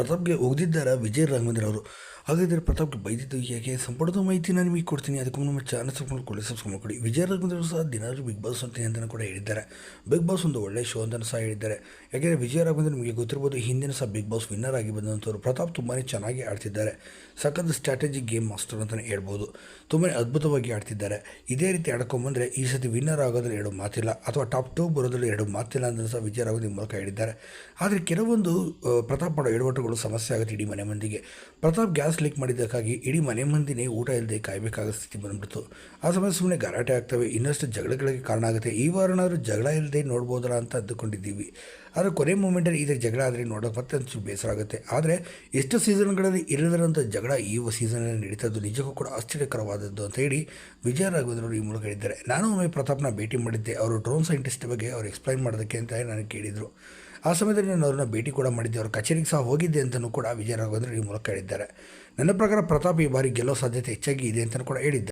ಪ್ರತಾಪ್ಗೆ ಒಗ್ದಿದ್ದಾರೆ ವಿಜಯ್ ರಾಘವೇಂದ್ರ ಅವರು? ಹಾಗಾದರೆ ಪ್ರತಾಪ್ಗೆ ಬೈದಿದ್ದು ಹೇಗೆ? ಸಂಪೂರ್ಣ ನಾನು ನಿಮಗೆ ಕೊಡ್ತೀನಿ. ಅದಕ್ಕೂ ನಮ್ಮ ಚಾನಲ್ ಸಬ್ಸ್ಕ್ರೈಬ್ ಕೊಡಿ ಸಬ್ಸ್ಕ್ರೈಬ್ ಕೊಡಿ ವಿಜಯ್ ರಾಘವೇಂದ್ರ ಸಹ ದಿನಾರು ಬಿಗ್ ಬಾಸ್ ಅಂತ ಅಂತಲೂ ಕೂಡ ಹೇಳಿದ್ದಾರೆ. ಬಿಗ್ ಬಾಸ್ ಒಂದು ಒಳ್ಳೆಯ ಶೋ ಅಂತಲೂ ಸಹ ಹೇಳಿದ್ದಾರೆ. ಯಾಕೆಂದರೆ ವಿಜಯ ರಾಘವೇಂದ್ರ ನಿಮಗೆ ಗೊತ್ತಿರ್ಬೋದು ಹಿಂದಿನ ಸಹ ಬಿಗ್ ಬಾಸ್ ವಿನ್ನರ್ ಆಗಿ ಬಂದಂಥವ್ರು. ಪ್ರತಾಪ್ ತುಂಬಾ ಚೆನ್ನಾಗಿ ಆಡ್ತಿದ್ದಾರೆ. ಸಖತ್ ಸ್ಟ್ರಾಟಜಿ ಗೇಮ್ ಮಾಸ್ಟರ್ ಅಂತಲೇ ಹೇಳ್ಬೋದು. ತುಂಬಾ ಅದ್ಭುತವಾಗಿ ಆಡ್ತಿದ್ದಾರೆ. ಇದೇ ರೀತಿ ಆಡ್ಕೊಂಬಂದರೆ ಈ ಸತಿ ವಿನ್ನರ್ ಆಗೋದ್ರಲ್ಲಿ ಎರಡು ಮಾತಿಲ್ಲ ಅಥವಾ ಟಾಪ್ ಟೂ ಬರೋದ್ರಲ್ಲಿ ಎರಡು ಮಾತಿಲ್ಲ ಅಂತ ಸಹ ವಿಜಯ ರಾಘವೇಂದ್ರ ಮೂಲಕ ಹೇಳಿದ್ದಾರೆ. ಆದರೆ ಕೆಲವೊಂದು ಪ್ರತಾಪ್ ಮಾಡೋ ಎಡವಟ್ಟುಗಳು ಸಮಸ್ಯೆ ಆಗುತ್ತೆ ಇಡೀ ಮನೆ ಮಂದಿಗೆ. ಪ್ರತಾಪ್ ಗ್ಯಾಸ್ ಲೀಕ್ ಮಾಡಿದ್ದಕ್ಕಾಗಿ ಇಡೀ ಮನೆ ಮಂದಿನೇ ಊಟ ಇಲ್ಲದೆ ಕಾಯಬೇಕಾದ ಸ್ಥಿತಿ ಬಂದ್ಬಿಡ್ತು. ಆ ಸಮಯ ಸುಮ್ಮನೆ ಗಲಾಟೆ ಆಗ್ತವೆ, ಇನ್ನಷ್ಟು ಜಗಳಗಳಿಗೆ ಕಾರಣ ಆಗುತ್ತೆ. ಈ ವಾರನಾದರೂ ಜಗಳ ಇಲ್ಲದೆ ನೋಡ್ಬೋದಲ್ಲ ಅಂತ ಅಂದುಕೊಂಡಿದ್ದೀವಿ. ಆದರೆ ಕೊನೆ ಮೂಮೆಂಟಲ್ಲಿ ಇದೇ ಜಗಳ ಆದರೆ ನೋಡೋಕೆ ಮತ್ತೆ ಒಂಚೂರು ಬೇಸರ ಆಗುತ್ತೆ. ಆದರೆ ಎಷ್ಟು ಸೀಸನ್ಗಳಲ್ಲಿ ಇರೋದರಂಥ ಜಗಳ ಈ ಸೀಸನಲ್ಲಿ ನಡೀತದ್ದು ನಿಜಕ್ಕೂ ಕೂಡ ಆಶ್ಚರ್ಯಕರವಾದದ್ದು ಅಂತ ಹೇಳಿ ವಿಜಯ ರಾಘವೇಂದ್ರವರು ಈ ಮೂಲಕ ಹೇಳಿದ್ದಾರೆ. ನಾನು ಒಮ್ಮೆ ಪ್ರತಾಪ್ನ ಭೇಟಿ ಮಾಡಿದ್ದೆ. ಅವರು ಡ್ರೋನ್ ಸೈಂಟಿಸ್ಟ್ ಬಗ್ಗೆ ಅವ್ರು ಎಕ್ಸ್ಪ್ಲೈನ್ ಮಾಡೋದಕ್ಕೆ ಅಂತ ನನಗೆ ಕೇಳಿದರು. ಆ ಸಮಯದಲ್ಲಿ ನಾನು ಅವ್ರನ್ನ ಭೇಟಿ ಕೂಡ ಮಾಡಿದ್ದೆ. ಅವ್ರ ಕಚೇರಿಗೆ ಸಹ ಹೋಗಿದ್ದೆ ಅಂತಲೂ ಕೂಡ ವಿಜಯ ರಾಘವೇಂದ್ರ ಈ ಮೂಲಕ ಹೇಳಿದ್ದಾರೆ. ನನ್ನ ಪ್ರಕಾರ ಪ್ರತಾಪ್ ಈ ಬಾರಿ ಗೆಲ್ಲೋ ಸಾಧ್ಯತೆ ಹೆಚ್ಚಾಗಿ ಇದೆ ಅಂತಲೂ ಕೂಡ ಹೇಳಿದ್ದಾರೆ.